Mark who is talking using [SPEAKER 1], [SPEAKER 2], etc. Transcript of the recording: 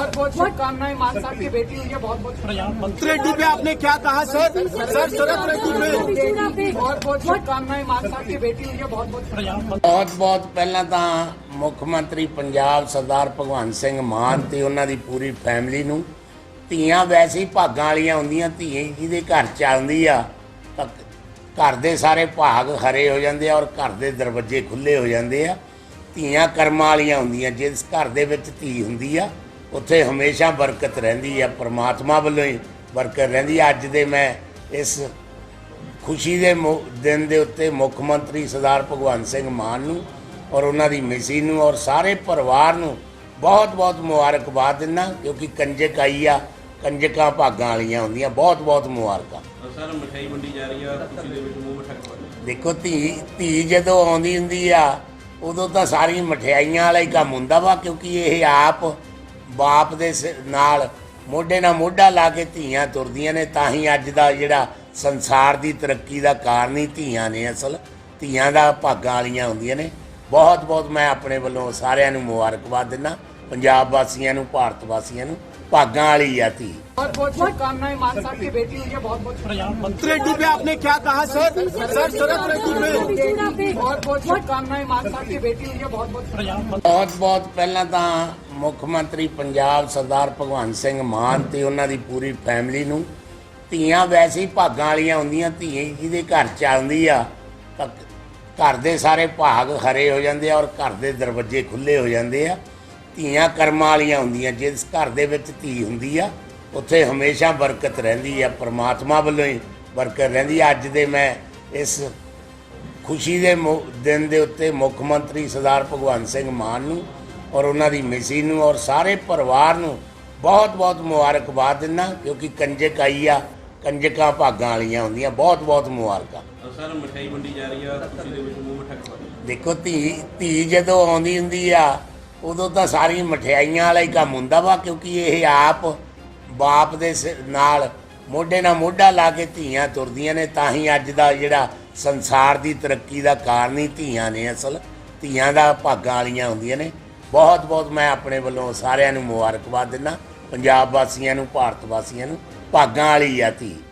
[SPEAKER 1] बहुत बहुत शुभकामनाएं मान साहब की बेटी हुई है बहुत बहुत
[SPEAKER 2] रेड्डी पे आपने क्या कहा सर सर शरद रेड्डी पे
[SPEAKER 1] बहुत बहुत शुभकामनाएं मान साहब की बेटी हुई है बहुत बहुत
[SPEAKER 3] ਬਹੁਤ ਬਹੁਤ ਪਹਿਲਾਂ ਤਾਂ ਮੁੱਖ ਮੰਤਰੀ ਪੰਜਾਬ ਸਰਦਾਰ ਭਗਵੰਤ ਸਿੰਘ ਮਾਨ ਤੇ ਉਹਨਾਂ ਦੀ ਪੂਰੀ ਫੈਮਿਲੀ ਨੂੰ ਧੀਆਂ ਵੈਸੇ ਹੀ ਭਾਗਾਂ ਵਾਲੀਆਂ ਹੁੰਦੀਆਂ ਧੀਆਂ ਜਿਹਦੇ ਘਰ ਚ ਆਉਂਦੀ ਆ ਤਾਂ ਘਰ ਦੇ ਸਾਰੇ ਭਾਗ ਹਰੇ ਹੋ ਜਾਂਦੇ ਆ ਔਰ ਘਰ ਦੇ ਦਰਵਾਜ਼ੇ ਖੁੱਲੇ ਹੋ ਜਾਂਦੇ ਆ ਧੀਆਂ ਕਰਮਾਂ ਵਾਲੀਆਂ ਹੁੰਦੀਆਂ ਜਿਸ ਘਰ ਦੇ ਵਿੱਚ ਧੀ ਹੁੰਦੀ ਆ ਉੱਥੇ ਹਮੇਸ਼ਾ ਬਰਕਤ ਰਹਿੰਦੀ ਆ ਪ੍ਰਮਾਤਮਾ ਵੱਲੋਂ ਹੀ ਬਰਕਤ ਰਹਿੰਦੀ ਆ। ਅੱਜ ਦੇ ਮੈਂ ਇਸ ਖੁਸ਼ੀ ਦੇ ਮੌ- ਦਿਨ ਦੇ ਉੱਤੇ ਮੁੱਖ ਮੰਤਰੀ ਸਰਦਾਰ ਭਗਵੰਤ ਸਿੰਘ ਮਾਨ ਨੂੰ ਔਰ ਉਹਨਾਂ ਦੀ ਮਿਸੀ ਨੂੰ ਔਰ ਸਾਰੇ ਪਰਿਵਾਰ ਨੂੰ ਬਹੁਤ-ਬਹੁਤ ਮੁਬਾਰਕਬਾਦ ਦਿੰਦਾ ਕਿਉਂਕਿ ਕੰਜਕ ਆਈ ਆ ਕੰਜਕਾਂ ਭਾਗਾਂ ਵਾਲੀਆਂ ਹੁੰਦੀਆਂ ਬਹੁਤ-ਬਹੁਤ ਮੁਬਾਰਕਾਂ।
[SPEAKER 4] ਸਰ ਮਠਾਈ ਵੰਡੀ ਜਾ ਰਹੀ ਆ ਖੁਸ਼ੀ ਦੇ ਵਿੱਚ ਮੂੰਹ ਮਿੱਠਾ ਕਰਵਾ
[SPEAKER 3] ਦੇਖੋ ਧੀ ਧੀ ਜਦੋਂ ਆਉਂਦੀ ਹੁੰਦੀ ਆ ਉਦੋਂ ਤਾਂ ਸਾਰੀ ਮਠਿਆਈਆਂ ਵਾਲਾ ਹੀ ਕੰਮ ਹੁੰਦਾ ਵਾ ਕਿਉਂਕਿ ਇਹ ਆਪ ਬਾਪ ਦੇ ਸ- ਨਾਲ ਮੋਢੇ ਨਾਲ ਮੋਢਾ ਲਾ ਕੇ ਧੀਆਂ ਤੁਰਦੀਆਂ ਨੇ ਤਾਂ ਹੀ ਅੱਜ ਦਾ ਜਿਹੜਾ ਸੰਸਾਰ ਦੀ ਤਰੱਕੀ ਦਾ ਕਾਰਨ ਹੀ ਧੀਆਂ ਨੇ ਅਸਲ ਧੀਆਂ ਦਾ ਭਾਗਾਂ ਵਾਲੀਆਂ ਹੁੰਦੀਆਂ ਨੇ ਬਹੁਤ ਬਹੁਤ ਮੈਂ ਆਪਣੇ ਵੱਲੋਂ ਸਾਰਿਆਂ ਨੂੰ ਮੁਬਾਰਕਬਾਦ ਦਿੰਦਾ ਪੰਜਾਬ ਵਾਸੀਆਂ ਨੂੰ ਭਾਰਤ ਵਾਸੀਆਂ ਨੂੰ ਭਾਗਾਂ ਵਾਲੀ ਆ ਧੀ
[SPEAKER 1] बहुत बहुत शुभकामनाएं मान साहब की बेटी हुई है बहुत बहुत
[SPEAKER 2] रेड्डी पे आपने क्या कहा सर सर शरद रेड्डी पे
[SPEAKER 1] बहुत बहुत शुभकामनाएं मान साहब की बेटी हुई है बहुत बहुत
[SPEAKER 3] ਬਹੁਤ ਬਹੁਤ ਪਹਿਲਾਂ ਤਾਂ ਮੁੱਖ ਮੰਤਰੀ ਪੰਜਾਬ ਸਰਦਾਰ ਭਗਵੰਤ ਸਿੰਘ ਮਾਨ ਤੇ ਉਹਨਾਂ ਦੀ ਪੂਰੀ ਫੈਮਿਲੀ ਨੂੰ। ਧੀਆਂ ਵੈਸੇ ਹੀ ਭਾਗਾਂ ਵਾਲੀਆਂ ਹੁੰਦੀਆਂ ਧੀਆਂ ਜਿਹਦੇ ਘਰ ਚ ਆਉਂਦੀ ਆ, ਤਾਂ ਘਰ ਦੇ ਸਾਰੇ ਭਾਗ ਖਰੇ ਹੋ ਜਾਂਦੇ ਆ ਔਰ ਘਰ ਦੇ ਦਰਵਾਜ਼ੇ ਖੁੱਲੇ ਹੋ ਜਾਂਦੇ ਆ। ਧੀਆਂ ਕਰਮਾਂ ਵਾਲੀਆਂ ਹੁੰਦੀਆਂ, ਜਿਸ ਘਰ ਦੇ ਵਿੱਚ ਧੀ ਹੁੰਦੀ ਆ, ਉੱਥੇ ਹਮੇਸ਼ਾ ਬਰਕਤ ਰਹਿੰਦੀ ਆ, ਪ੍ਰਮਾਤਮਾ ਵੱਲੋਂ ਹੀ ਬਰਕਤ ਰਹਿੰਦੀ ਆ। ਅੱਜ ਦੇ ਮੈਂ ਇਸ ਖੁਸ਼ੀ ਦੇ ਦਿਨ ਦੇ ਉੱਤੇ ਮੁੱਖ ਮੰਤਰੀ ਸਰਦਾਰ ਭਗਵੰਤ ਸਿੰਘ ਮਾਨ ਨੂੰ ਔਰ ਉਹਨਾਂ ਦੀ ਮਿਸੀ ਨੂੰ ਔਰ ਸਾਰੇ ਪਰਿਵਾਰ ਨੂੰ ਬਹੁਤ-ਬਹੁਤ ਮੁਬਾਰਕਬਾਦ ਦਿੰਦਾ ਕਿਉਂਕਿ ਕੰਜਕ ਆਈ ਆ ਕੰਜਕਾਂ ਭਾਗਾਂ ਵਾਲੀਆਂ ਹੁੰਦੀਆਂ ਬਹੁਤ-ਬਹੁਤ ਮੁਬਾਰਕਾਂ।
[SPEAKER 4] ਸਰ ਮਠਾਈ ਵੰਡੀ ਜਾ ਰਹੀ ਆ ਖੁਸ਼ੀ ਦੇ ਵਿੱਚ ਮੂੰਹ ਮਿੱਠਾ
[SPEAKER 3] ਦੇਖੋ ਧੀ ਧੀ ਜਦੋਂ ਆਉਂਦੀ ਹੁੰਦੀ ਆ ਉਦੋਂ ਤਾਂ ਸਾਰੀ ਮਠਿਆਈਆਂ ਵਾਲਾ ਹੀ ਕੰਮ ਹੁੰਦਾ ਵਾ ਕਿਉਂਕਿ ਇਹ ਆਪ ਬਾਪ ਦੇ ਨਾਲ ਮੋਢੇ ਨਾਲ ਮੋਢਾ ਲਾ ਕੇ ਧੀਆਂ ਤੁਰਦੀਆਂ ਨੇ ਤਾਂ ਹੀ ਅੱਜ ਦਾ ਜਿਹੜਾ ਸੰਸਾਰ ਦੀ ਤਰੱਕੀ ਦਾ ਕਾਰਨ ਹੀ ਧੀਆਂ ਨੇ ਅਸਲ। ਧੀਆਂ ਦਾ ਭਾਗਾਂ ਵਾਲੀਆਂ ਹੁੰਦੀਆਂ ਨੇ। ਬਹੁਤ ਬਹੁਤ ਮੈਂ ਆਪਣੇ ਵੱਲੋਂ ਸਾਰਿਆਂ ਨੂੰ ਮੁਬਾਰਕਬਾਦ ਦਿੰਦਾ, ਪੰਜਾਬ ਵਾਸੀਆਂ ਨੂੰ, ਭਾਰਤ ਵਾਸੀਆਂ ਨੂੰ, ਭਾਗਾਂ ਵਾਲੀ ਆ ਧੀ।